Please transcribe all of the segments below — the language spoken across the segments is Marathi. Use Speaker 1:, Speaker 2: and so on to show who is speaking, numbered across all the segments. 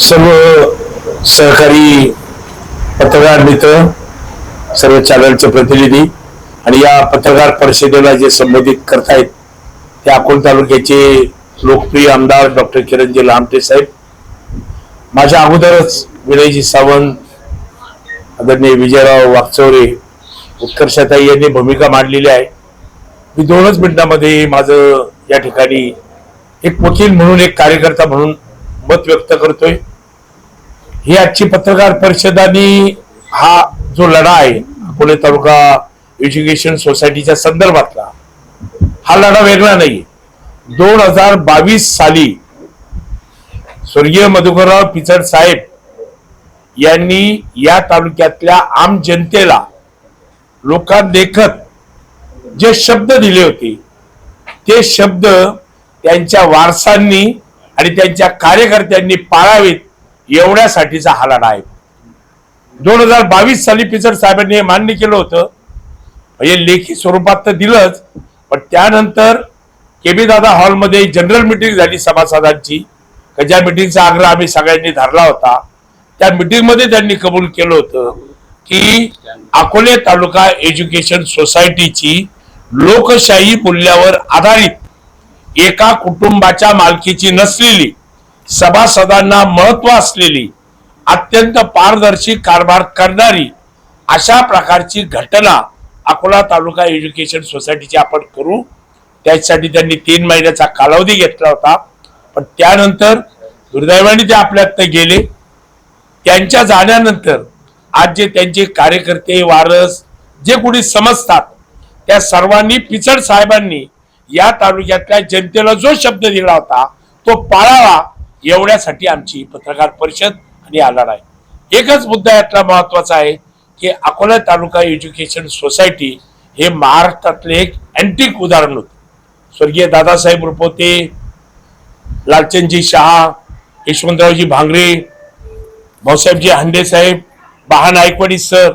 Speaker 1: सर्व सहकारी पत्रकार मित्र सर्व चॅनलचे प्रतिनिधी आणि या पत्रकार परिषदेला जे संबोधित करतायत ते अकोल तालुक्याचे लोकप्रिय आमदार डॉक्टर किरणजी लामटे साहेब माझ्या अगोदरच विनयजी सावंत आदरणीय विजयराव वागचौरे उत्कर्षताई यांनी भूमिका मांडलेली आहे. मी दोनच मिनिटांमध्ये माझं या ठिकाणी एक वकील म्हणून एक कार्यकर्ता म्हणून मत व्यक्त करतोय. ही आजची पत्रकार परिषद आणि हा जो लढा आहे अकोले तालुका एज्युकेशन सोसायटीच्या संदर्भातला हा लढा वेगळा नाही दोन हजार बावीस साली स्वर्गीय मधुकरराव पिचड साहेब यांनी या तालुक्यातल्या आम जनतेला लोकांदेखत जे शब्द दिले होते ते शब्द त्यांच्या वारसांनी आणि त्यांच्या कार्यकर्त्यांनी पाळावेत एवढ्यासाठीचा हा लढा आहे. दोन हजार बावीस साली पिचड साहेबांनी हे मान्य केलं होतं. म्हणजे लेखी स्वरूपात तर दिलंच पण त्यानंतर केबी दादा हॉलमध्ये जनरल मिटिंग झाली सभासदांची. का ज्या मिटिंगचा आग्रह आम्ही सगळ्यांनी धरला होता त्या मिटिंगमध्ये त्यांनी कबूल केलं होतं की अकोले तालुका एज्युकेशन सोसायटीची लोकशाही मूल्यावर आधारित एका कुटुंबाच्या मालकीची नसलेली सभासदांना महत्त्व असलेली अत्यंत पारदर्शी कारभार करणारी अशा प्रकारची घटना अकोला तालुका एज्युकेशन सोसायटीची आपण करू. त्यासाठी त्यांनी तीन महिन्याचा कालावधी घेतला होता. पण त्यानंतर दुर्दैवाने ते आपल्यात गेले. त्यांच्या जाण्यानंतर आज जे त्यांचे कार्यकर्ते वारस जे कोणी समजतात त्या सर्वांनी पिचड साहेबांनी या तालुक्यातल्या जनतेला जो शब्द दिला होता तो पाळावा एवढ्यासाठी आमची पत्रकार परिषद आणि आलाड आहे. एकच मुद्दा यातला महत्त्वाचा आहे की अकोला तालुका एज्युकेशन सोसायटी हे महाराष्ट्रातले एक अँटिक उदाहरण होते. स्वर्गीय दादासाहेब रुपोते लालचंदजी शहा यशवंतरावजी भांगरे भाऊसाहेबजी हांडेसाहेब बहा नायकवाडी सर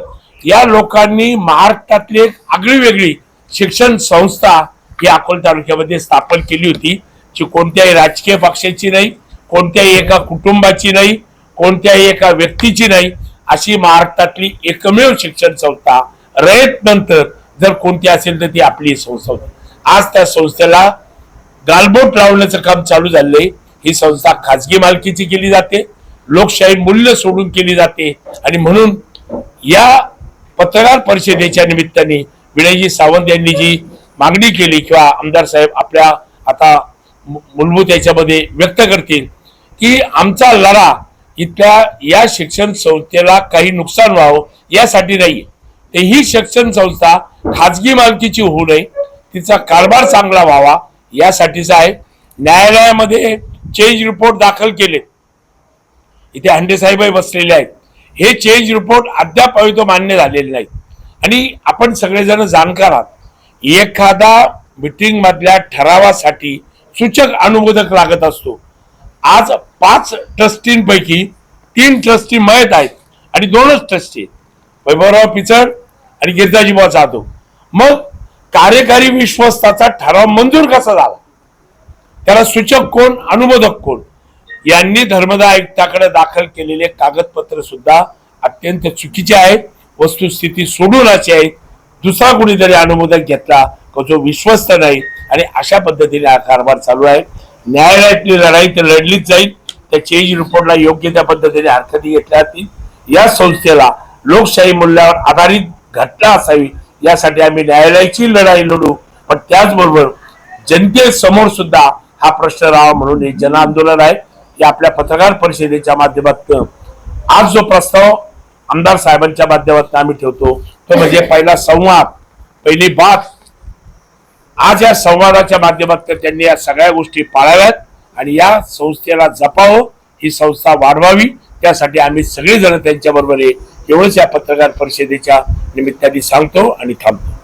Speaker 1: या लोकांनी महाराष्ट्रातली एक आगळी वेगळी शिक्षण संस्था ही अकोला तालुक्यामध्ये स्थापन केली होती जी कोणत्याही राजकीय पक्षाची नाही कोणत्याही एका कुटुंबाची नाही कोणत्याही एका व्यक्तीची नाही अशी महाराष्ट्रातली एकमेव शिक्षण संस्था रयत नंतर जर कोणती असेल तर ती आपली संस्था होती आज त्या संस्थेला गालबोट लावण्याचं काम चालू झालंय. ही संस्था खाजगी मालकीची केली जाते लोकशाही मूल्य सोडून केली जाते आणि म्हणून या पत्रकार परिषदेच्या निमित्ताने विनयजी सावंत यांनी जी मागणी केली किंवा आमदार साहेब आपल्या आता मूलभूत याच्यामध्ये व्यक्त करतील की आमचा लढा इथल्या या शिक्षण संस्थेला काही नुकसान व्हावं यासाठी नाही ते ही शिक्षण संस्था खाजगी मालकीची होऊ नये तिचा कारभार चांगला व्हावा यासाठीचा आहे. न्यायालयामध्ये चेंज रिपोर्ट दाखल केले. इथे हंडे साहेबही बसलेले आहेत. हे चेंज रिपोर्ट अद्याप तो मान्य झालेले नाही आणि आपण सगळेजण जाणकार आहात. एखादा मिटिंगमधल्या ठरावासाठी सूचक अनुमोदक लागत असतो. आज पाच ट्रस्टींपैकी तीन ट्रस्टी मयत आहेत आणि दोनच ट्रस्टी वैभवराव पिचड आणि गिरजाजीबा जाधव. मग कार्यकारी विश्वस्ताचा ठराव मंजूर कसा झाला? त्याला सूचक कोण अनुमोदक कोण? यांनी धर्मदा आयुक्ताकडे दाखल केलेले कागदपत्र सुद्धा अत्यंत चुकीचे आहेत. वस्तुस्थिती सोडूनाची आहे दुसरा कुणीतरी अनुमोदक घेतला का जो विश्वस्त नाही आणि अशा पद्धतीने हा कारभार चालू आहे. न्यायालयातली लढाई तर लढलीच जाईल. त्या चेंज रिपोर्टला योग्य त्या पद्धतीने हरकती घेतल्या जातील. या संस्थेला लोकशाही मूल्यावर आधारित घटना असावी यासाठी आम्ही न्यायालयाची लढाई लढू. पण त्याचबरोबर जनतेसमोर सुद्धा हा प्रश्न राहा म्हणून हे जन आंदोलन आहे. की आपल्या पत्रकार परिषदेच्या माध्यमातून आज जो प्रस्ताव आमदार साहेबांच्या माध्यमातून आम्ही ठेवतो तो म्हणजे पहिला संवाद पहिली बात आज या संवादाच्या माध्यमातून त्यांनी या सगळ्या गोष्टी पाळाव्यात आणि या संस्थेला जपावं ही संस्था वाढवावी. त्यासाठी आम्ही सगळेजण त्यांच्याबरोबर आहे. एवढंच या पत्रकार परिषदेच्या निमित्ताने सांगतो आणि थांबतो.